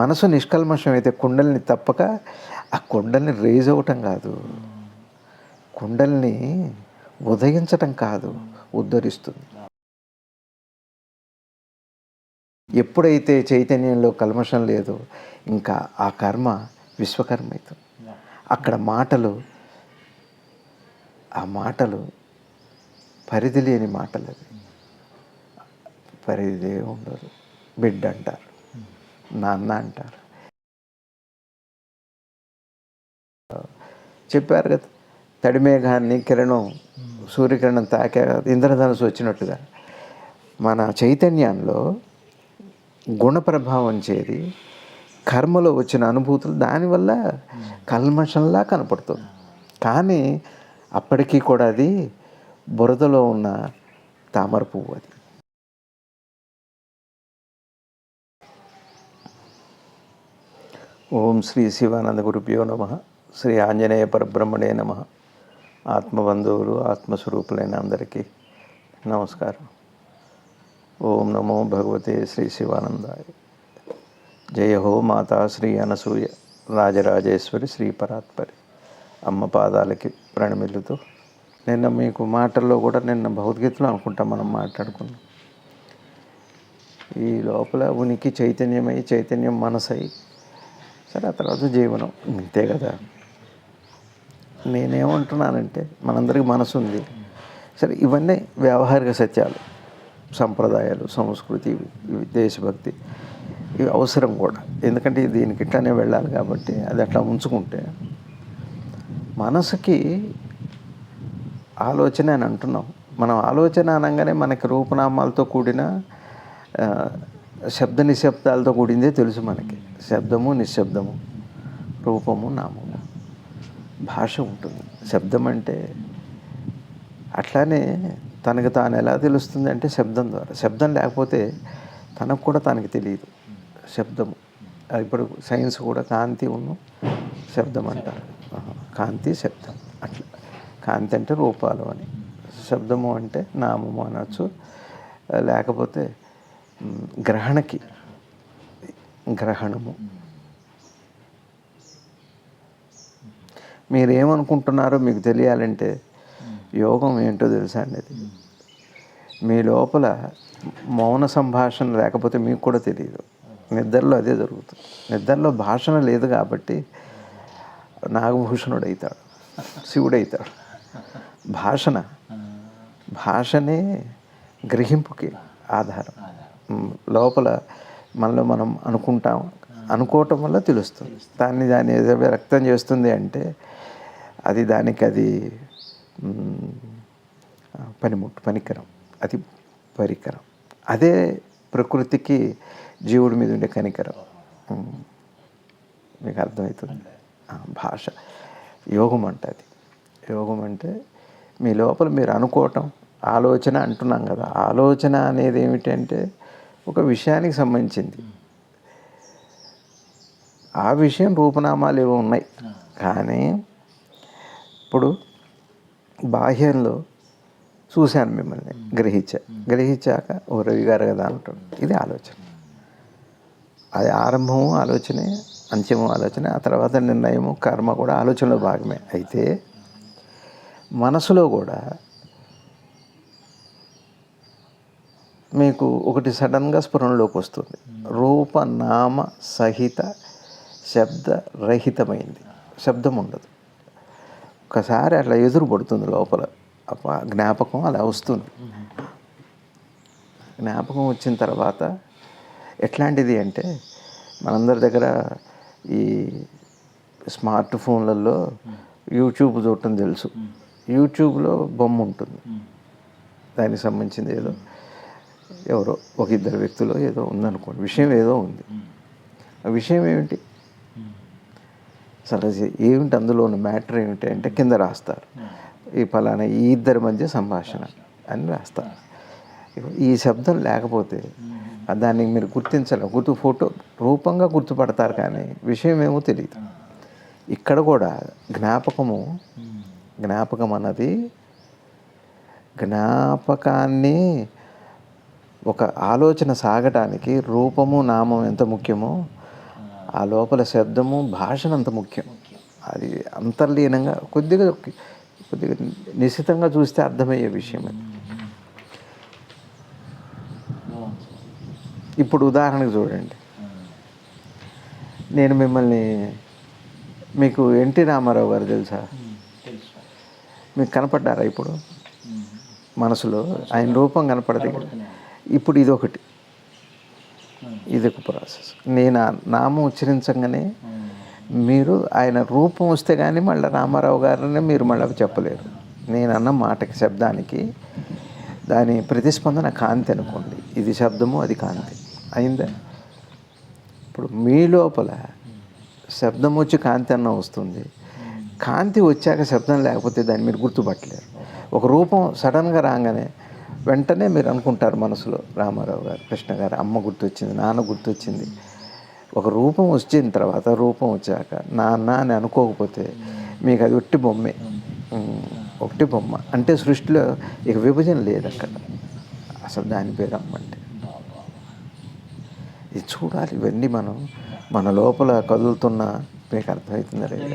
మనసు నిష్కల్మషం అయితే కుండల్ని తప్పక ఆ కుండల్ని రేజ్ అవ్వటం కాదు. కుండల్ని ఉదయించటం కాదు ఉద్ధరిస్తుంది. ఎప్పుడైతే చైతన్యంలో కల్మషం లేదో ఇంకా ఆ కర్మ విశ్వకర్మ అవుతుంది అక్కడ మాటలు ఆ మాటలు పరిధి లేని మాటలు అవి పరిధి ఉండదు బిడ్డ అంటారు. నాన్న అంటారు. చెప్పారు కదా తడిమేఘాన్ని కిరణం సూర్యకిరణం తాకే ఇంద్రధనుసు వచ్చినట్టుగా. మన చైతన్యంలో గుణప్రభావం చేరి కర్మలో వచ్చిన అనుభూతులు దానివల్ల కల్మషంలా కనపడుతుంది. కానీ అప్పటికీ కూడా అది బురదలో ఉన్న తామర పువ్వు అది. ఓం శ్రీ శివానంద గురుభ్యో నమ. శ్రీ ఆంజనేయ పరబ్రహ్మణే నమ. ఆత్మబంధువులు ఆత్మస్వరూపులైన అందరికీ నమస్కారం. ఓం నమో భగవతే శ్రీ శివానందాయ. జయ హో మాతా శ్రీ అనసూయ. రాజరాజేశ్వరి శ్రీ పరాత్పరి. అమ్మ పాదాలకి ప్రణమిల్లుతూ నిన్న మీకు మాటల్లో కూడా నిన్న భగవద్గీతలో అనుకుంటాం మనం మాట్లాడుకున్నాం. ఈ లోపల ఉనికి చైతన్యమై చైతన్యం మనసై సరే ఆ తర్వాత జీవనం. అంతే కదా. నేనేమంటున్నానంటే మనందరికీ మనసు ఉంది. సరే ఇవన్నీ వ్యావహారిక సత్యాలు. సంప్రదాయాలు సంస్కృతి దేశభక్తి ఇవి అవసరం కూడా. ఎందుకంటే దీనికి ఇట్లానే వెళ్ళాలి కాబట్టి అది అట్లా ఉంచుకుంటే మనసుకి ఆలోచన అని అంటున్నాం. మనం ఆలోచన అనగానే మనకి రూపనామాలతో కూడిన శబ్ద నిశ్శబ్దాలతో కూడిందే తెలుసు మనకి. శబ్దము నిశ్శబ్దము రూపము నామము. భాష ఉంటుంది. శబ్దం అంటే అట్లానే తనకు తాను ఎలా తెలుస్తుంది అంటే శబ్దం ద్వారా. శబ్దం లేకపోతే తనకు కూడా తనకి తెలియదు. శబ్దము. ఇప్పుడు సైన్స్ కూడా కాంతి ఉన్న శబ్దం అంటారు. కాంతి శబ్దం. అట్లా. కాంతి అంటే రూపాలు అని. శబ్దము అంటే నామము అనొచ్చు. లేకపోతే గ్రహణకి గ్రహణము. మీరేమనుకుంటున్నారో మీకు తెలియాలంటే యోగం ఏంటో తెలుసా అండి అది? మీ లోపల మౌన సంభాషణ లేకపోతే మీకు కూడా తెలియదు. నిద్రలో అదే జరుగుతుంది. నిద్రలో భాషణ లేదు కాబట్టి నాగభూషణుడు అవుతాడు శివుడు అవుతాడు భాషణ భాషనే గ్రహింపుకి ఆధారం. లోపల మనలో మనం అనుకుంటాం. అనుకోవటం వల్ల తెలుస్తుంది. దాన్ని దాన్ని ఏదో వ్యక్తం చేస్తుంది అంటే అది దానికి అది పనిముట్టు పనికరం. అది పరికరం. అదే ప్రకృతికి జీవుడి మీద ఉండే కనికరం. మీకు అర్థమవుతుంది? భాష. యోగం అంటే అది. యోగం అంటే మీ లోపల మీరు అనుకోవటం ఆలోచన అంటున్నాం కదా. ఆలోచన అనేది ఏమిటంటే ఒక విషయానికి సంబంధించింది. ఆ విషయం రూపనామాలు ఏవో ఉన్నాయి. కానీ ఇప్పుడు బాహ్యంలో చూశాను మిమ్మల్ని గ్రహించా గ్రహించాక ఓ రవి గారు కదా అంటాడు. ఇది ఆలోచన. అది ఆరంభము ఆలోచనే అంత్యము ఆలోచన ఆ తర్వాత నిర్ణయము కర్మ కూడా ఆలోచనలో భాగమే. అయితే మనసులో కూడా మీకు ఒకటి సడన్గా స్ఫురణలోకి వస్తుంది. రూపనామ సహిత శబ్ద రహితమైంది శబ్దం ఉండదు. ఒకసారి అట్లా ఎదురు పడుతుంది లోపల. జ్ఞాపకం అలా వస్తుంది. జ్ఞాపకం వచ్చిన తర్వాత ఎట్లాంటిది అంటే మనందరి దగ్గర ఈ స్మార్ట్ ఫోన్లలో యూట్యూబ్ చూడటం తెలుసు. యూట్యూబ్లో బొమ్మ ఉంటుంది. దానికి సంబంధించింది ఏదో. ఎవరో ఒక ఇద్దరు వ్యక్తులు ఏదో ఉందనుకోండి విషయం ఏదో ఉంది. ఆ విషయం ఏమిటి? అది ఏమిటి అందులో ఉన్న మ్యాటర్ ఏమిటి అంటే కింద రాస్తారు. ఈ ఫలానా ఈ ఇద్దరి మధ్య సంభాషణ అని రాస్తారు. ఈ శబ్దం లేకపోతే దాన్ని మీరు గుర్తించాలి. గుర్తు ఫోటో రూపంగా గుర్తుపడతారు కానీ విషయం ఏమో తెలియదు. ఇక్కడ కూడా జ్ఞాపకము జ్ఞాపకం అన్నది జ్ఞాపకాన్ని ఒక ఆలోచన సాగటానికి రూపము నామం ఎంత ముఖ్యమో ఆ లోపల శబ్దము భాషను అంత ముఖ్యం. అది అంతర్లీనంగా కొద్దిగా కొద్దిగా నిశ్చితంగా చూస్తే అర్థమయ్యే విషయం అది. ఇప్పుడు ఉదాహరణకు చూడండి. నేను మిమ్మల్ని మీకు ఎన్టీ రామారావు గారు తెలుసా? మీకు కనపడ్డారా ఇప్పుడు? మనసులో? ఆయన రూపం కనపడదు ఇక్కడ. ఇప్పుడు ఇదొకటి. ఇది ఒక ప్రాసెస్ నేను నామం ఉచ్చరించగానే మీరు ఆయన రూపం వస్తే కానీ మళ్ళీ రామారావు గారిని మీరు మళ్ళీ చెప్పలేరు. నేను అన్న మాటకి శబ్దానికి దాని ప్రతిస్పందన కాంతి అనుకోండి. ఇది శబ్దము అది కాంతి. అయిందా? ఇప్పుడు మీ లోపల శబ్దం వచ్చి కాంతి అన్న వస్తుంది. కాంతి వచ్చాక శబ్దం లేకపోతే దాన్ని మీరు గుర్తుపట్టలేరు. ఒక రూపం సడన్గా రాగానే వెంటనే మీరు అనుకుంటారు మనసులో రామారావు గారు కృష్ణ గారు అమ్మ గుర్తొచ్చింది నాన్న గుర్తొచ్చింది. ఒక రూపం వచ్చిన తర్వాత రూపం వచ్చాక నాన్న అని అనుకోకపోతే మీకు అది ఒట్టి బొమ్మే. ఒకటి బొమ్మ. అంటే సృష్టిలో ఇక విభజన లేదు అక్కడ. అసలు దాని పేరు అమ్మ అంటే బాబా. ఇది చూడాలి ఇవన్నీ మనం మన లోపల కదులుతున్న మీకు అర్థమవుతుందా లేదా?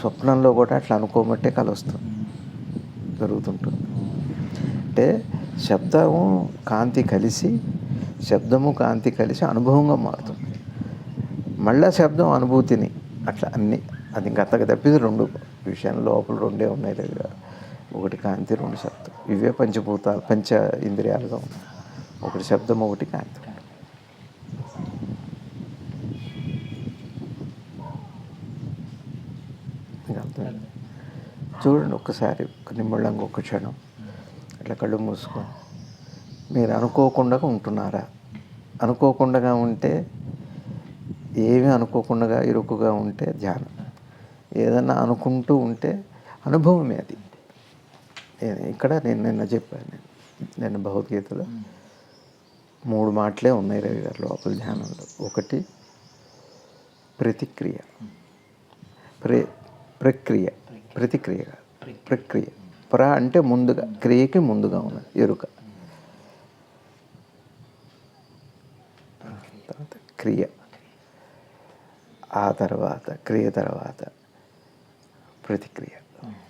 స్వప్నంలో కూడా అట్లా అనుకోమట్టే కలుస్తుంది. జరుగుతుంటుంది. అంటే శబ్దము కాంతి కలిసి శబ్దము కాంతి కలిసి అనుభవంగా మారుతుంది. మళ్ళా శబ్దం అనుభూతిని అట్లా అన్ని అది ఇంకా అంతగా తప్పిది రెండు విషయాలు లోపల రెండే ఉన్నాయి దగ్గర. ఒకటి కాంతి రెండు శబ్దం. ఇవే పంచభూతాలు పంచ ఇంద్రియాలుగా ఉన్నాయి. ఒకటి శబ్దం ఒకటి కాంతి. మీకు చూడండి ఒక్కసారి ఒక నిమ్మళ్ళంగా ఒక క్షణం. అట్లా కళ్ళు మూసుకొని మీరు అనుకోకుండా ఉంటున్నారా? అనుకోకుండా ఉంటే ఏమీ అనుకోకుండా ఇరుకుగా ఉంటే ధ్యానం. ఏదన్నా అనుకుంటూ ఉంటే అనుభవమే అది. ఇక్కడ నేను నిన్న చెప్పాను నేను నిన్న భగవద్గీతలో. మూడు మాటలే ఉన్నాయి రవి గారు లోపల ధ్యానంలో. ఒకటి ప్రతిక్రియ. ప్రే ప్రక్రియ. ప్రతిక్రియ ప్రక్రియ. ప్ర అంటే ముందుగా క్రియకి ముందుగా ఉన్నది ఎరుక. తర్వాత క్రియ. ఆ తర్వాత క్రియ తర్వాత ప్రతిక్రియ.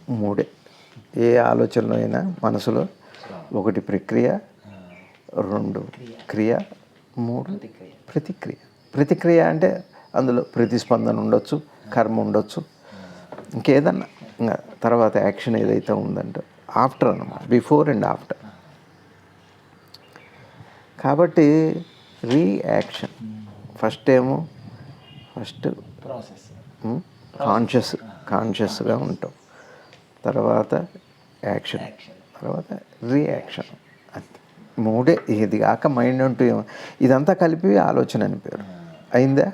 మూడే. ఏ ఆలోచనలో అయినా మనసులో ఒకటి ప్రక్రియ రెండు క్రియ మూడు. ప్రతిక్రియ. ప్రతిక్రియ అంటే అందులో ప్రతిస్పందన ఉండొచ్చు కర్మ ఉండొచ్చు ఇంకేదన్నా. ఇంకా తర్వాత యాక్షన్ ఏదైతే ఉందంటే ఆఫ్టర్ అన్నమాట బిఫోర్ అండ్ ఆఫ్టర్. కాబట్టి రీయాక్షన్ ఫస్ట్ ఏమో ఫస్ట్ ప్రాసెస్ కాన్షియస్ కాన్షియస్గా ఉంటాం. తర్వాత యాక్షన్ తర్వాత రియాక్షన్. అంతే. మూడే ఇది కాక మైండ్ అంటూ ఏమో. ఇదంతా కలిపి ఆలోచన అని పేరు. అయిందా.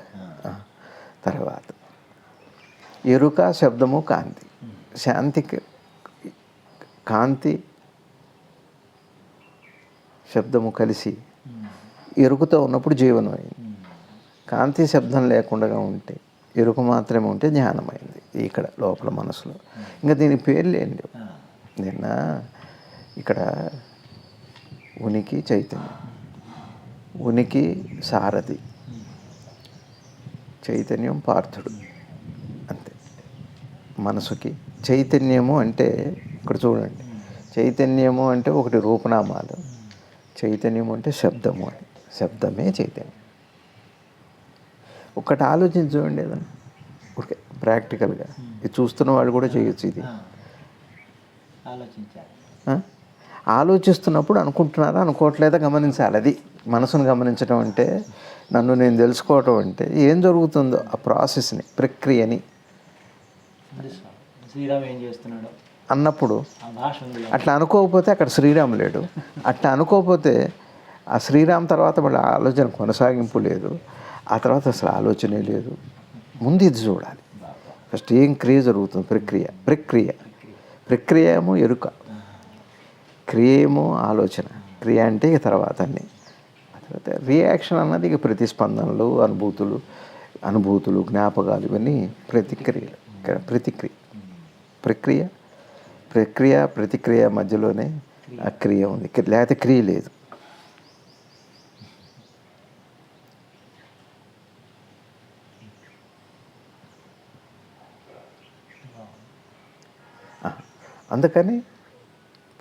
తర్వాత ఎరుక శబ్దము కాంతి. శాంతికి కాంతి శబ్దము కలిసి ఎరుకుతో ఉన్నప్పుడు జీవనం అయింది. కాంతి శబ్దం లేకుండా ఉంటే ఎరుక మాత్రమే ఉంటే ధ్యానమైంది ఇక్కడ లోపల మనసులో. ఇంకా దీనికి పేర్లు ఏం లేవు. నిన్న ఇక్కడ ఉనికి చైతన్యం. ఉనికి సారథి. చైతన్యం పార్థుడు. అంతే. మనసుకి చైతన్యము అంటే ఇక్కడ చూడండి. చైతన్యము అంటే ఒకటి రూపనామాలు. చైతన్యము అంటే శబ్దము అని. శబ్దమే చైతన్యం. ఒకటి ఆలోచించి చూడండి ఏదన్నా ఓకే ప్రాక్టికల్గా. ఇది చూస్తున్న వాళ్ళు కూడా చేయొచ్చు ఇది? ఆలోచిస్తున్నప్పుడు అనుకుంటున్నారా? అనుకోవట్లేదా? గమనించాలి. అది మనసును గమనించడం అంటే నన్ను నేను తెలుసుకోవటం అంటే ఏం జరుగుతుందో ఆ ప్రాసెస్ని ప్రక్రియని. శ్రీరామ్ ఏం చేస్తున్నాడు? అన్నప్పుడు అట్లా అనుకోకపోతే అక్కడ శ్రీరామ్ లేడు. అట్లా అనుకోకపోతే ఆ శ్రీరామ్ తర్వాత మళ్ళీ ఆలోచన కొనసాగింపు లేదు. ఆ తర్వాత అసలు ఆలోచనే లేదు. ముందు ఇది చూడాలి. ఫస్ట్ ఏం క్రియ జరుగుతుంది? ప్రక్రియ. ప్రక్రియ. ప్రక్రియ ఏమో ఎరుక. క్రియ ఏమో ఆలోచన. క్రియ అంటే ఇక తర్వాత అన్ని తర్వాత రియాక్షన్ అన్నది ఇక ప్రతిస్పందనలు అనుభూతులు అనుభూతులు జ్ఞాపకాలు ఇవన్నీ ప్రతిక్రియలు. ప్రతిక్రియ. ప్రక్రియ ప్రక్రియ ప్రతిక్రియ మధ్యలోనే ఆ క్రియ ఉంది. లేకపోతే క్రియ లేదు. అందుకని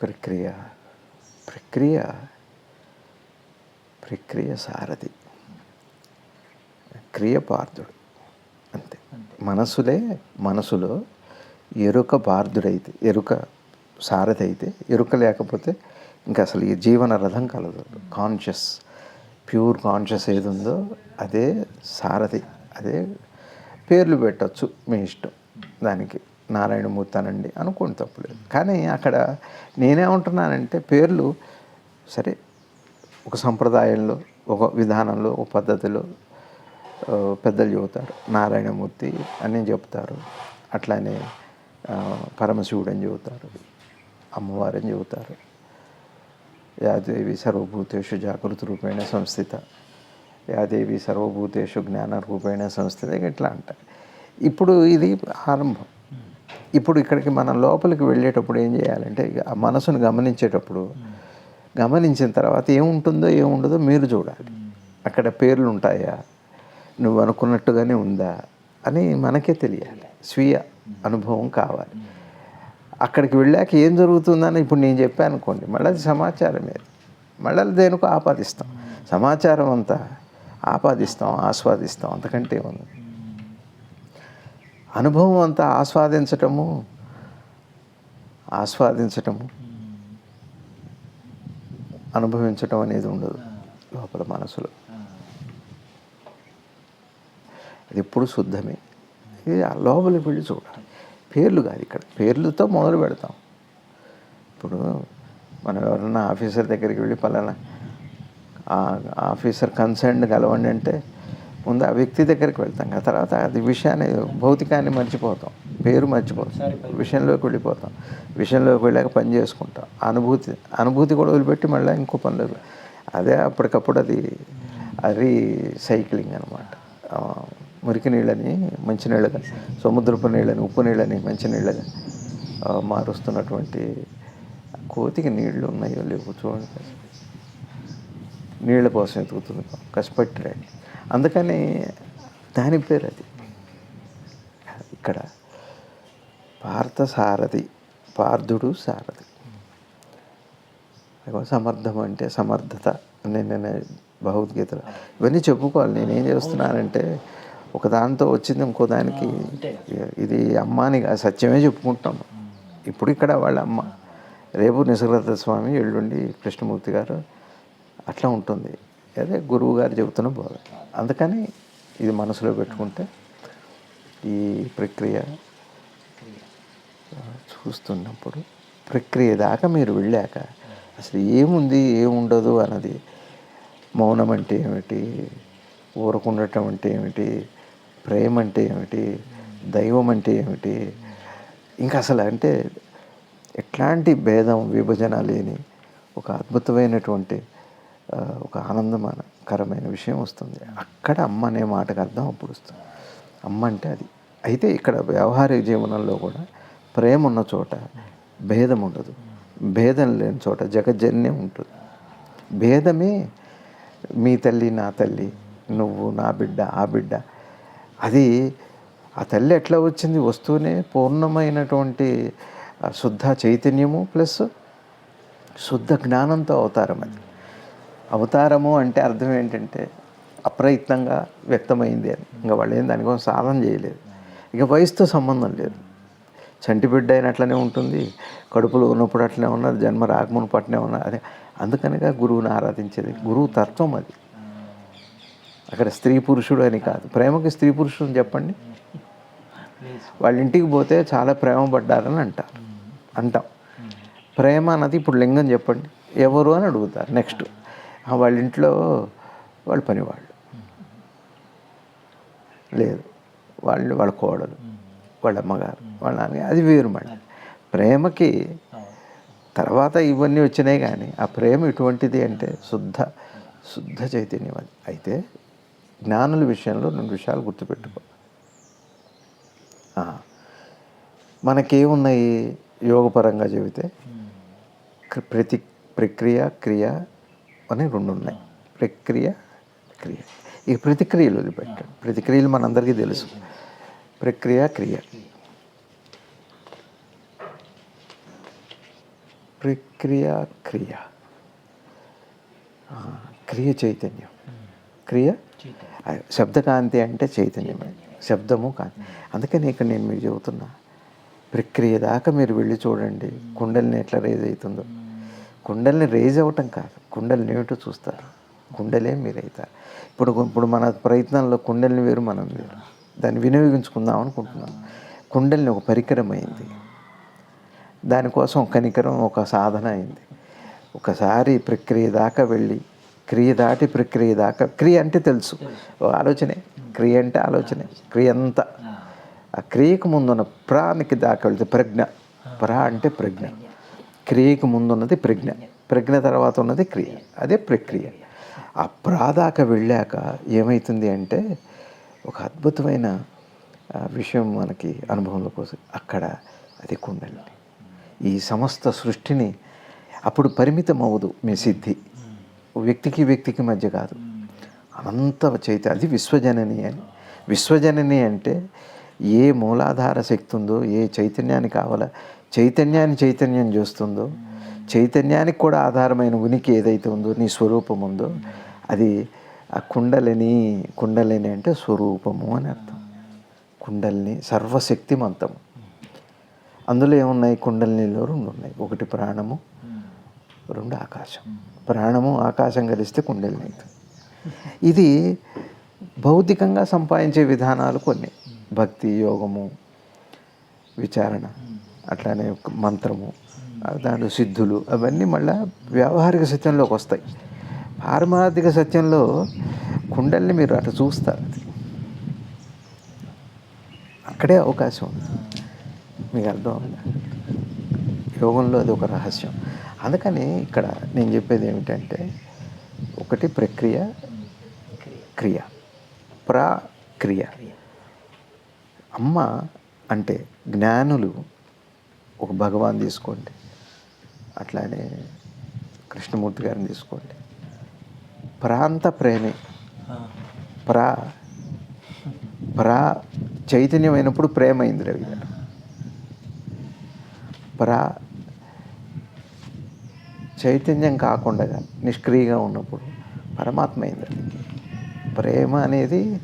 ప్రక్రియ ప్రక్రియ ప్రక్రియ సారథి. క్రియ పార్థుడు. అంతే. మనసులే మనసులో ఎరుక పార్థుడైతే ఎరుక సారథి అయితే ఎరుక లేకపోతే ఇంకా అసలు ఈ జీవన రథం కలదు. కాన్షియస్ ప్యూర్ కాన్షియస్ ఏది ఉందో అదే సారథి అదే పేర్లు పెట్టచ్చు మీ ఇష్టం దానికి. నారాయణమూర్తి అనండి అనుకోండి తప్పులేదు కానీ అక్కడ నేనేమంటున్నానంటే పేర్లు సరే ఒక సంప్రదాయంలో ఒక విధానంలో ఒక పద్ధతిలో పెద్దలు చెబుతారు. నారాయణమూర్తి అని చెప్తారు. అట్లానే ఆ, అని చెబుతారు. అమ్మవారని చెబుతారు. యాదేవి సర్వభూతేషు జాగృతి రూపేణ సంస్థిత. యాదేవి సర్వభూతేషు జ్ఞాన రూపేణ సంస్థిత. ఇట్లా అంటారు ఇప్పుడు ఇది ఆరంభం. ఇప్పుడు ఇక్కడికి మనం లోపలికి వెళ్ళేటప్పుడు ఏం చేయాలంటే ఇక ఆ మనసును గమనించేటప్పుడు గమనించిన తర్వాత ఏముంటుందో ఏముండదో మీరు చూడాలి. అక్కడ పేర్లు ఉంటాయా నువ్వు అనుకున్నట్టుగానే ఉందా? అని మనకే తెలియాలి. స్వీయ అనుభవం కావాలి. అక్కడికి వెళ్ళాక ఏం జరుగుతుందని ఇప్పుడు నేను చెప్పాను అనుకోండి మళ్ళీ అది సమాచారమే మళ్ళీ దేనికో ఆపాదిస్తాం. సమాచారం అంతా ఆపాదిస్తాం ఆస్వాదిస్తాం అంతకంటే ఉంది అనుభవం అంతా ఆస్వాదించటము ఆస్వాదించటము అనుభవించటం అనేది ఉండదు లోపల మనసులో. అది ఎప్పుడు శుద్ధమే. ఇది ఆ లోపలికి వెళ్ళి చూడాలి. పేర్లు కాదు ఇక్కడ. పేర్లతో మొదలు పెడతాం. ఇప్పుడు మనం ఎవరన్నా ఆఫీసర్ దగ్గరికి వెళ్ళి పలానా ఆఫీసర్ కన్సర్న్ కలవండి అంటే ముందు ఆ వ్యక్తి దగ్గరికి వెళ్తాం. ఆ తర్వాత అది విషయాన్ని భౌతికాన్ని మర్చిపోతాం. పేరు మర్చిపోతాం. విషయంలోకి వెళ్ళిపోతాం. విషయంలోకి వెళ్ళాక పని చేసుకుంటాం. అనుభూతి అనుభూతి కూడా వదిలిపెట్టి మళ్ళీ ఇంకో పనిలోకి అదే అప్పటికప్పుడు అది అది సైక్లింగ్ అనమాట మురికి నీళ్ళని మంచినీళ్ళగా సముద్రపు నీళ్ళని ఉప్పు నీళ్ళని మంచినీళ్ళగా మారుస్తున్నటువంటి కోతికి నీళ్ళు ఉన్నాయో లేవో చూడండి. నీళ్ళ కోసం ఎదుగుతుంది. కష్టపట్టి రండి. అందుకని దాని పేరు అది. ఇక్కడ పార్థ సారథి పార్థుడు సారథి. సమర్థం అంటే సమర్థత. నేను భగవద్గీతలో ఇవన్నీ చెప్పుకోవాలి. నేనేం చేస్తున్నానంటే ఒక దాంతో వచ్చింది ఇంకో దానికి. ఇది అమ్మ అని కాదు, సత్యమే చెప్పుకుంటాం. ఇప్పుడు ఇక్కడ వాళ్ళ అమ్మ రేపు నిసర్గత స్వామి ఎల్లుండి కృష్ణమూర్తి గారు అట్లా ఉంటుంది. అదే గురువు గారు చెబుతున్న బోధ. అందుకని ఇది మనసులో పెట్టుకుంటే ఈ ప్రక్రియ చూస్తున్నప్పుడు ప్రక్రియ దాకా మీరు వెళ్ళాక అసలు ఏముంది ఏముండదు అన్నది మౌనం అంటే ఏమిటి ఊరకుండటం అంటే ఏమిటి ప్రేమ అంటే ఏమిటి? దైవం అంటే ఏమిటి? ఇంకా అసలు అంటే ఎట్లాంటి భేదం విభజన లేని ఒక అద్భుతమైనటువంటి ఒక ఆనందకరమైన విషయం వస్తుంది. అక్కడ అమ్మ అనే మాటకు అర్థం అప్పుడు వస్తుంది. అమ్మ అంటే అది. అయితే ఇక్కడ వ్యవహారిక జీవనంలో కూడా ప్రేమ ఉన్న చోట భేదం ఉండదు. భేదం లేని చోట జగజ్జన్యం ఉంటుంది. భేదమే మీ తల్లి నా తల్లి నువ్వు నా బిడ్డ ఆ బిడ్డ అది ఆ తల్లి ఎట్లా వచ్చింది? వస్తూనే పూర్ణమైనటువంటి శుద్ధ చైతన్యము ప్లస్ శుద్ధ జ్ఞానంతో అవతారం అది. అవతారము అంటే అర్థం ఏంటంటే అప్రయత్నంగా వ్యక్తమైంది అని. ఇంకా వాళ్ళు ఏం దానికోసం సాధన చేయలేదు. ఇక వయసుతో సంబంధం లేదు. చంటి బిడ్డ అయినట్లనే ఉంటుంది. కడుపులో ఉన్నప్పుడు అట్లనే ఉన్నది. జన్మ రాకమును పట్లనే ఉన్నది. అదే అందుకనిగా గురువుని ఆరాధించేది. గురువు తత్వం అది. అక్కడ స్త్రీ పురుషుడు అని కాదు. ప్రేమకి స్త్రీ పురుషుడు చెప్పండి? వాళ్ళ ఇంటికి పోతే చాలా ప్రేమ పడ్డారని అంటారు. అంటాం. ప్రేమ అన్నది ఇప్పుడు లింగం చెప్పండి. ఎవరు అని అడుగుతారు. నెక్స్ట్. వాళ్ళ ఇంట్లో వాళ్ళ పనివాళ్ళు. లేదు. వాళ్ళు వాళ్ళ కోడలు వాళ్ళ అమ్మగారు వాళ్ళ నాన్న అది వేరు మళ్ళీ. ప్రేమకి తర్వాత ఇవన్నీ వచ్చినాయి కానీ ఆ ప్రేమ ఎటువంటిది అంటే శుద్ధ శుద్ధ చైతన్యం అది. అయితే జ్ఞానుల విషయంలో రెండు విషయాలు గుర్తుపెట్టుకో. మనకేమున్నాయి యోగపరంగా చెబితే? ప్రతి ప్రక్రియ క్రియ అని రెండు ఉన్నాయి ప్రక్రియ క్రియ. ఈ ప్రతిక్రియలు వదిలిపెట్టాడు. ప్రతిక్రియలు మనందరికీ తెలుసు. ప్రక్రియ క్రియ. ప్రక్రియ క్రియ. క్రియ చైతన్యం. క్రియ చైతన్యం. శబ్దకాంతి అంటే చైతన్యమే శబ్దము కాంతి. అందుకని ఇక్కడ నేను మీకు చెబుతున్నా ప్రక్రియ దాకా మీరు వెళ్ళి చూడండి కుండలిని ఎట్లా రేజ్ అవుతుందో. కుండల్ని రేజ్ అవ్వటం కాదు కుండలిని ఏమిటో చూస్తారు కుండలే మీరైతారు. ఇప్పుడు ఇప్పుడు మన ప్రయత్నంలో కుండలిని వేరు మనం వేరు. దాన్ని వినియోగించుకుందాం అనుకుంటున్నాం. కుండలిని ఒక పరికరం అయింది. దానికోసం ఒక కనికరం ఒక సాధన అయింది. ఒకసారి ప్రక్రియ దాకా వెళ్ళి క్రియ దాటి ప్రక్రియ దాకా క్రియ అంటే తెలుసు. ఆలోచనే. క్రియ అంటే ఆలోచనే. క్రియ అంతా. ఆ క్రియకు ముందున్న ప్రానికి దాకా వెళ్తే ప్రజ్ఞ. ప్రా అంటే ప్రజ్ఞ. క్రియకు ముందున్నది ప్రజ్ఞ. ప్రజ్ఞ తర్వాత ఉన్నది క్రియ. అదే ప్రక్రియ. ఆ ప్రా దాకా వెళ్ళాక ఏమవుతుంది అంటే ఒక అద్భుతమైన ఆ, విషయం మనకి అనుభవంలోకి వస్తుంది అక్కడ అది కుండలి ఈ సమస్త సృష్టిని అప్పుడు పరిమితం అవ్వదు మీ సిద్ధి. వ్యక్తికి వ్యక్తికి మధ్య కాదు. అనంత చైతన్య అది విశ్వజనని అని. విశ్వజనని అంటే ఏ మూలాధార శక్తి ఉందో ఏ చైతన్యాన్ని కావాల చైతన్యాన్ని చైతన్యం చేస్తుందో చైతన్యానికి కూడా ఆధారమైన ఉనికి ఏదైతే ఉందో నీ స్వరూపం ఉందో అది ఆ కుండలిని కుండలిని అంటే స్వరూపము అని అర్థం. కుండలిని సర్వశక్తిమంతము. అందులో ఏమున్నాయి? కుండలినిలో రెండు ఉన్నాయి ఒకటి ప్రాణము రెండు ఆకాశం. ప్రాణము ఆకాశం కలిస్తే కుండలిని అవుతుంది. ఇది భౌతికంగా సంపాదించే విధానాలు కొన్ని. భక్తి యోగము విచారణ అట్లానే మంత్రము దాంట్లో సిద్ధులు అవన్నీ మళ్ళా వ్యావహారిక సత్యంలోకి వస్తాయి. పారమార్థిక సత్యంలో కుండల్ని మీరు అట్లా చూస్తారు. అక్కడే అవకాశం ఉంది. మీకు అర్థం యోగంలో అది ఒక రహస్యం. అందుకని ఇక్కడ నేను చెప్పేది ఏమిటంటే ఒకటి ప్రక్రియ క్రియ. ప్రక్రియ. అమ్మ అంటే జ్ఞానులు ఒక భగవాన్ తీసుకోండి. అట్లానే కృష్ణమూర్తి గారిని తీసుకోండి. ప్రాంత ప్రేమి. ప్రా ప్రా చైతన్యం అయినప్పుడు ప్రేమ అయింది రవి గారు. ప్రా చైతన్యం కాకుండా నిష్క్రియగా ఉన్నప్పుడు పరమాత్మ అయింది అది. ప్రేమ అనేది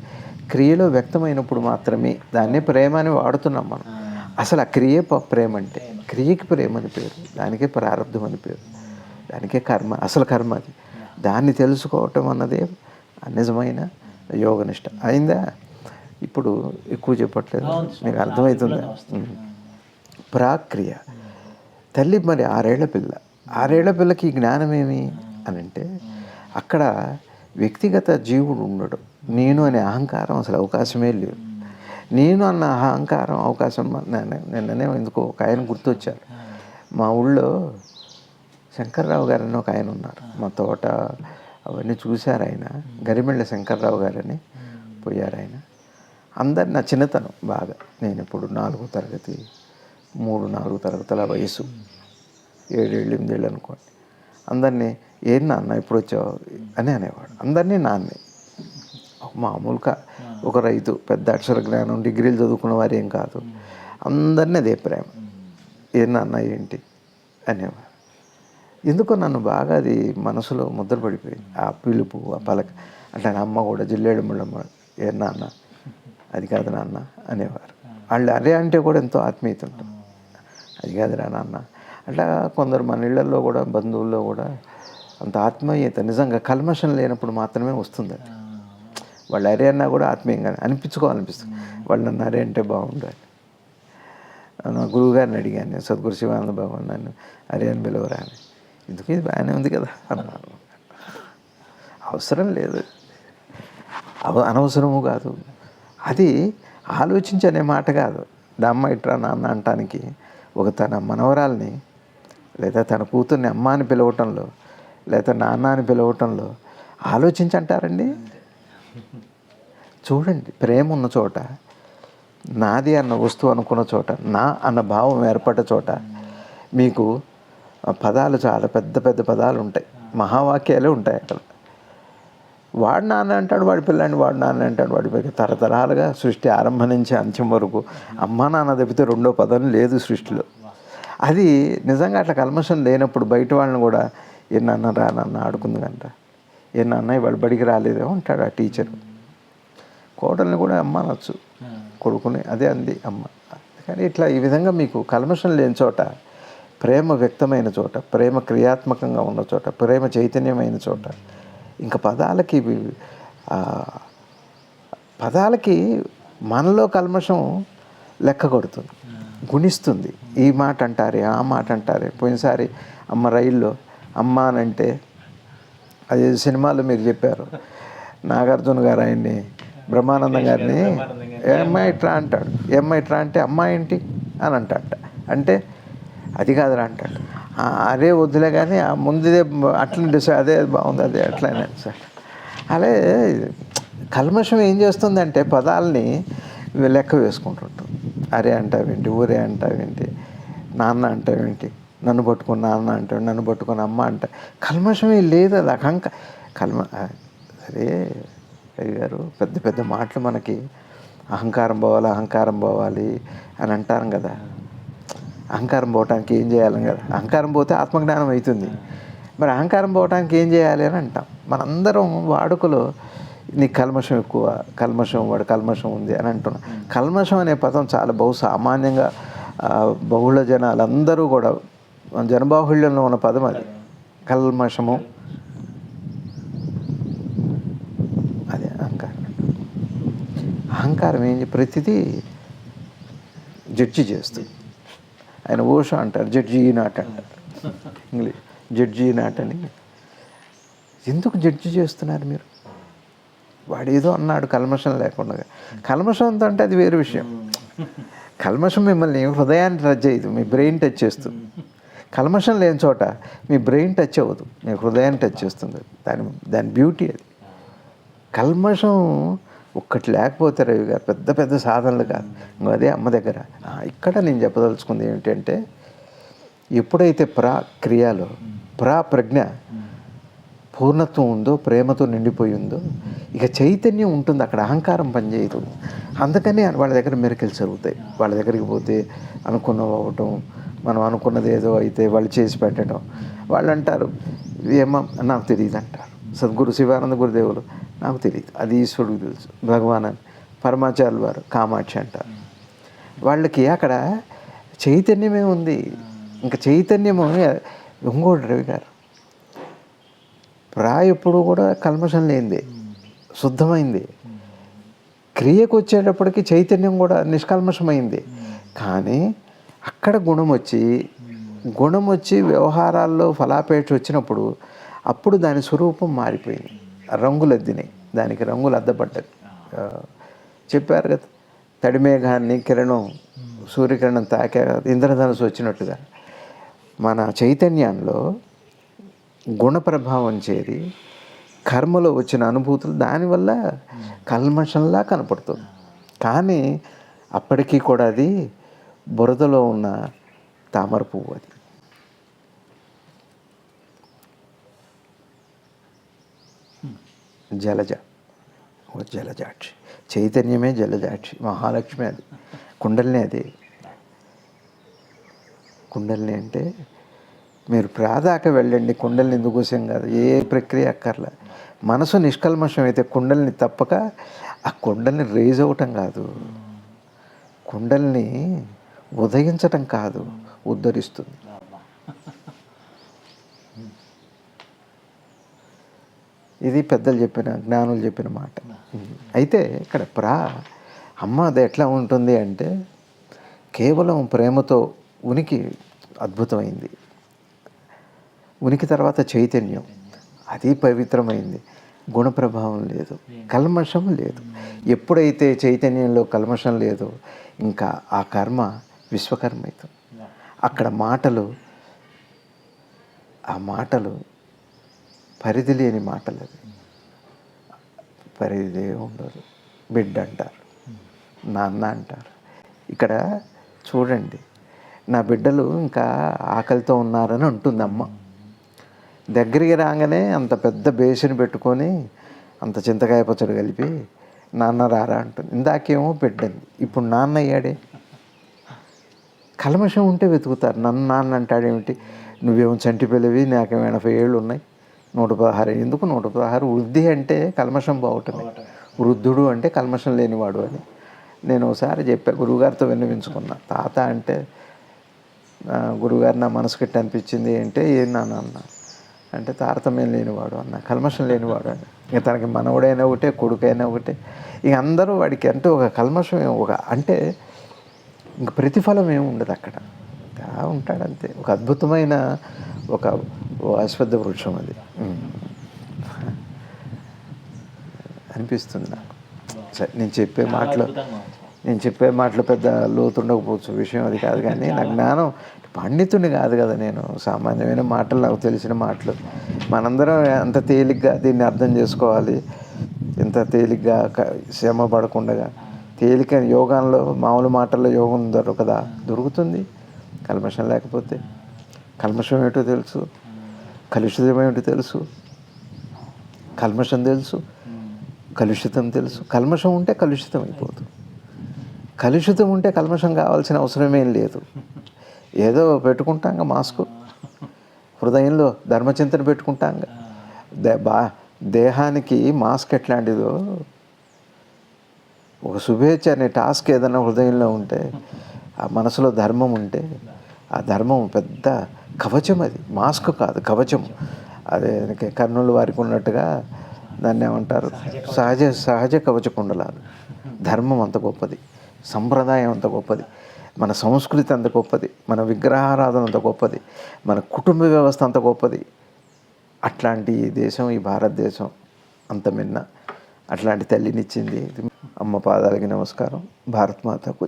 క్రియలో వ్యక్తమైనప్పుడు మాత్రమే దాన్నే ప్రేమ అని వాడుతున్నాం మనం. అసలు ఆ క్రియే ప్రేమ అంటే క్రియకి ప్రేమ అని పేరు దానికే ప్రారంధం అని పేరు దానికే కర్మ అసలు కర్మ అది. దాన్ని తెలుసుకోవటం అన్నదే నిజమైన యోగనిష్ట. అయిందా? ఇప్పుడు ఎక్కువ చెప్పట్లేదు. మీకు అర్థమవుతుందా. ప్రాక్రియ. తల్లి మరి ఆరేళ్ళ పిల్ల. ఆరేళ్ళ పిల్లకి జ్ఞానం ఏమి అని అంటే అక్కడ వ్యక్తిగత జీవుడు ఉండడు. నేను అనే అహంకారం అసలు అవకాశమే లేదు. నేను అన్న అహంకారం అవకాశం నిన్ననే ఎందుకో ఒక ఆయన గుర్తొచ్చారు. మా ఊళ్ళో శంకర్రావు గారని ఒక ఆయన ఉన్నారు. మా తోట అవన్నీ చూశారు ఆయన. గరిమెళ్ళ శంకర్రావు గారని పోయారు ఆయన. అందరు నా చిన్నతనం బాగా. నేను ఇప్పుడు నాలుగో తరగతి మూడు నాలుగు తరగతుల వయసు. ఏడేళ్ళు ఎనిమిదేళ్ళు అనుకోండి. అందరినీ ఏం నాన్న ఎప్పుడు వచ్చావు? అని అనేవాడు. అందరినీ నాన్నే. మామూలుగా ఒక రైతు పెద్ద అక్షర జ్ఞానం డిగ్రీలు చదువుకున్న వారు ఏం కాదు. అందరినీ అదే ప్రేమ. ఏ నాన్న ఏంటి? అనేవారు ఎందుకో నన్ను బాగా అది మనసులో ముద్రపడిపోయింది. ఆ పిలుపు ఆ పలక. అంటే నా అమ్మ కూడా జిల్లేడు ముళ్ళమ్మ ఏ నాన్న? అది కాదు నాన్న అనేవారు. వాళ్ళు అరే అంటే కూడా ఎంతో ఆత్మీయత ఉంటుంది. అది కాదురా నాన్న అట్లా కొందరు మన ఇళ్ళలో కూడా బంధువుల్లో కూడా అంత ఆత్మీయత నిజంగా కల్మషం లేనప్పుడు మాత్రమే వస్తుంది అది. వాళ్ళు అరే అన్నా కూడా ఆత్మీయంగా అనిపించుకోవాలనిపిస్తుంది. వాళ్ళు నన్ను అరే అంటే బాగుండాలి. నా గురువు గారిని అడిగాను నేను సద్గురు శివానంద బాబు నన్ను అరే అని పిలవరా అని. ఎందుకు? ఇది బాగానే ఉంది కదా అన్నాను. అవసరం లేదు. అవ- అనవసరము కాదు. అది ఆలోచించి అనే మాట కాదు. దమ్మ ఇట్రా నాన్న అంటానికి ఒక తన మనవరాల్ని లేదా తన కూతుర్ని అమ్మ అని పిలవటంలో లేదా నాన్న అని పిలవటంలో ఆలోచించి అంటారండి చూడండి ప్రేమ ఉన్న చోట నాది అన్న వస్తువు అనుకున్న చోట నా అన్న భావం ఏర్పడ్డ చోట మీకు పదాలు చాలా పెద్ద పెద్ద పదాలు ఉంటాయి. మహావాక్యాలే ఉంటాయి అక్కడ. వాడు నాన్న అంటాడు వాడి పిల్లాన్ని వాడు నాన్న అంటాడు వాడి పిల్ల తరతరాలుగా సృష్టి ఆరంభం నుంచి అంత్యం వరకు అమ్మా నాన్న తప్పితే రెండో పదం లేదు సృష్టిలో. అది నిజంగా అట్లా కల్మషం లేనప్పుడు బయట వాళ్ళని కూడా ఏ నాన్న రా నాన్న ఆడుకుంది కంట ఏ నాన్న ఇవాళ బడికి రాలేదేమో అంటాడు ఆ టీచర్. కోడల్ని కూడా అమ్మ అనొచ్చు. కొడుకుని అదే అంది అమ్మ. కానీ ఇట్లా ఈ విధంగా మీకు కల్మషం లేని చోట ప్రేమ వ్యక్తమైన చోట ప్రేమ క్రియాత్మకంగా ఉన్న చోట ప్రేమ చైతన్యమైన చోట ఇంకా పదాలకి పదాలకి మనలో కల్మషం లెక్క కొడుతుంది. గుణిస్తుంది. ఈ మాట అంటారే ఆ మాట అంటారే. పోయినసారి అమ్మ రైల్లో అమ్మ అని అంటే అది సినిమాలో మీరు చెప్పారు. నాగార్జున గారు ఆయన్ని బ్రహ్మానందం గారిని ఏ అమ్మాయి ఇట్రా అంటాడు. అమ్మాయి ఇట్రా అంటే అమ్మాయి ఏంటి అని అంటాడట అంటే అది కాదురా అంటాడు. "ఆ, అదే వద్దులే కానీ ఆ ముందుదే అట్లనే డిసైడ్ అదే బాగుంది అదే అట్లనే సార్. అలాగే కల్మషం ఏం చేస్తుందంటే పదాలని లెక్క వేసుకుంటుంటాం. అరే అంటావేంటి? ఊరే అంటావేంటి? నాన్న అంటావేంటి? నన్ను పట్టుకుని నాన్న అంటాడు నన్ను పట్టుకుని అమ్మ అంట కల్మషమే లేదు అది అహంక కల్మ సరే రవి గారు పెద్ద పెద్ద మాటలు మనకి అహంకారం పోవాలి అహంకారం పోవాలి అని అంటారు కదా. అహంకారం పోవటానికి ఏం చేయాలి కదా? అహంకారం పోతే ఆత్మజ్ఞానం అవుతుంది. మరి అహంకారం పోవటానికి ఏం చేయాలి అని అంటాం. మనందరం వాడుకలో నీ కల్మషం ఎక్కువ కల్మషం వాడు కల్మషం ఉంది అని అంటున్నాం. కల్మషం అనే పదం చాలా బహు సామాన్యంగా బహుళ జనాలందరూ కూడా జనబాహుళ్యంలో ఉన్న పదం అది. కల్మషము. అదే అహంకారం. అహంకారం ఏం ప్రతిదీ జడ్జి చేస్తుంది. ఆయన ఓషో అంటారు జడ్జి నాట్ అంటారు. ఇంగ్లీష్ జడ్జి నాట్ అని. ఎందుకు జడ్జి చేస్తున్నారు మీరు? వాడు ఏదో అన్నాడు కల్మషం లేకుండా. కల్మషం అంతా అంటే అది వేరే విషయం. కల్మషం మిమ్మల్ని హృదయాన్ని టచ్ చేయదు మీ బ్రెయిన్ టచ్ చేస్తుంది. కల్మషం లేని చోట మీ బ్రెయిన్ టచ్ అవ్వదు మీ హృదయాన్ని టచ్ చేస్తుంది. దాని దాని బ్యూటీ అది. కల్మషం ఒక్కటి లేకపోతే రవి గారు పెద్ద పెద్ద సాధనలు కాదు. అదే అమ్మ దగ్గర. ఇక్కడ నేను చెప్పదలుచుకుంది ఏమిటంటే ఎప్పుడైతే ప్రా క్రియలో ప్రా ప్రజ్ఞ పూర్ణత్వం ఉందో ప్రేమతో నిండిపోయి ఉందో ఇక చైతన్యం ఉంటుంది అక్కడ అహంకారం పనిచేయదు. అందుకని వాళ్ళ దగ్గర మెరికల్స్ జరుగుతాయి. వాళ్ళ దగ్గరికి పోతే అనుకున్నవి అవ్వటం మనం అనుకున్నది ఏదో అయితే వాళ్ళు చేసి పెట్టడం. వాళ్ళు అంటారు ఏమో నాకు తెలియదు అంటారు. సద్గురు శివానంద గురుదేవులు నాకు తెలియదు అది ఈశ్వరుడు తెలుసు. భగవాన్ అని. పరమాచార్యులు వారు కామాక్షి అంటారు. వాళ్ళకి అక్కడ చైతన్యమే ఉంది. ఇంకా చైతన్యము ఇంకోటి రవి గారు ప్రా ఎప్పుడు కూడా కల్మషం లేనిది శుద్ధమైంది. క్రియకు వచ్చేటప్పటికి చైతన్యం కూడా నిష్కల్మషమైంది. కానీ అక్కడ గుణం వచ్చి గుణం వచ్చి వ్యవహారాల్లో ఫలాపేక్ష వచ్చినప్పుడు అప్పుడు దాని స్వరూపం మారిపోయింది. రంగులద్దినాయి దానికి రంగులు అద్దపడ్డాయి చెప్పారు కదా తడిమేఘాన్ని కిరణం సూర్యకిరణం తాకే ఇంద్రధనుసు వచ్చినట్టుగా. మన చైతన్యంలో గుణ ప్రభావం చేరి కర్మలో వచ్చిన అనుభూతులు దానివల్ల కల్మషంలా కనపడుతుంది. కానీ అప్పటికీ కూడా అది బురదలో ఉన్న తామర పువ్వు అది. జలజ. ఓ జలజాక్షి. చైతన్యమే జలజాక్షి. మహాలక్ష్మి అది. కుండలిని అది. కుండలిని అంటే మీరు ప్రాదాక వెళ్ళండి కుండల్ని ఎందుకు కాదు ఏ ప్రక్రియ అక్కర్లే. మనసు నిష్కల్మషం అయితే కుండల్ని తప్పక ఆ కుండల్ని రేజ్ అవ్వటం కాదు. కుండల్ని ఉదయించటం కాదు ఉద్ధరిస్తుంది. ఇది పెద్దలు చెప్పిన జ్ఞానులు చెప్పిన మాట. అయితే ఇక్కడ ప్రా అమ్మ అది ఎట్లా ఉంటుంది అంటే కేవలం ప్రేమతో ఉనికి అద్భుతమైంది. ఉనికి తర్వాత చైతన్యం. అది పవిత్రమైంది. గుణ ప్రభావం లేదు. కల్మషం లేదు. ఎప్పుడైతే చైతన్యంలో కల్మషం లేదో ఇంకా ఆ కర్మ విశ్వకర్మ అవుతుంది అక్కడ మాటలు ఆ మాటలు పరిధి లేని మాటలు అవి పరిధి ఉండదు. బిడ్డ అంటారు. నాన్న అంటారు. ఇక్కడ చూడండి. నా బిడ్డలు ఇంకా ఆకలితో ఉన్నారని అంటుంది అమ్మ దగ్గరికి రాగానే అంత పెద్ద బేసిని పెట్టుకొని అంత చింతకాయ పచ్చడి కలిపి నాన్న రారా అంటుంది. ఇందాకేమో బిడ్డంది ఇప్పుడు నాన్న అయ్యాడే కల్మషం ఉంటే వెతుకుతారు. నన్ను నాన్న అంటాడేమిటి నువ్వేమో చంటి పిల్లవి నాకేమో ఎనభై ఏళ్ళు ఉన్నాయి? నూట పదహారు. ఎందుకు నూట పదహారు? వృద్ధి అంటే కల్మషం బాగుంటుంది. వృద్ధుడు అంటే కల్మషం లేనివాడు అని. నేను ఒకసారి చెప్పా గురువుగారితో విన్నవించుకున్నా. తాత అంటే ఆ, గురువుగారు నా మనసు కట్టి అనిపించింది అంటే ఏం నాన్న? అన్నా. అంటే తారతమ్యం లేనివాడు అన్న కల్మషం లేనివాడు అని ఇక తనకి మనవడైనా ఒకటే కొడుకైనా ఒకటే. ఇక అందరూ వాడికి అంటే ఒక కల్మషం ఒక అంటే ఇంక ప్రతిఫలం ఏమి ఉండదు అక్కడ. అలా ఉంటాడు అంతే. ఒక అద్భుతమైన ఒక అశ్వద్ధ వృక్షం అది. అనిపిస్తుంది నాకు. సరే నేను చెప్పే మాటలు. నేను చెప్పే మాటలు పెద్ద లోతు ఉండకపోవచ్చు. విషయం అది కాదు కానీ నా జ్ఞానం పండితుని కాదు కదా నేను. సామాన్యమైన మాటలు నాకు తెలిసిన మాటలు. మనందరం అంత తేలిగ్గా దీన్ని అర్థం చేసుకోవాలి. ఇంత తేలిగ్గా క- శ్రమ పడకుండా తేలిక యోగాల్లో మామూలు మాటల్లో యోగం దొరకదా దొరుకుతుంది. కల్మషం లేకపోతే. కల్మషం ఏమిటో తెలుసు. కలుషితం ఏమిటో తెలుసు. కల్మషం తెలుసు. కలుషితం తెలుసు. కల్మషం ఉంటే కలుషితం అయిపోతుంది కలుషితం ఉంటే కల్మషం కావాల్సిన అవసరమేం లేదు. ఏదో పెట్టుకుంటాంగా మాస్క్. హృదయంలో ధర్మచింతన పెట్టుకుంటాంగా. దే బా దేహానికి మాస్క్ ఎట్లాంటిదో? ఒక శుభేచ్ఛ అనే టాస్క్ ఏదైనా హృదయంలో ఉంటే ఆ మనసులో ధర్మం ఉంటే ఆ ధర్మం పెద్ద కవచం అది. మాస్క్ కాదు కవచం. అదే కర్నూలు వారికి ఉన్నట్టుగా దాన్ని ఏమంటారు? సహజ సహజ కవచ కుండలాలు ధర్మం అంత గొప్పది. సంప్రదాయం అంత గొప్పది. మన సంస్కృతి అంత గొప్పది మన విగ్రహారాధన అంత గొప్పది మన కుటుంబ వ్యవస్థ అంత గొప్పది. అట్లాంటి దేశం ఈ భారతదేశం అంత మిన్న. అట్లాంటి తల్లినిచ్చింది అమ్మ పాదాలకి నమస్కారం. భారత్ మాతకు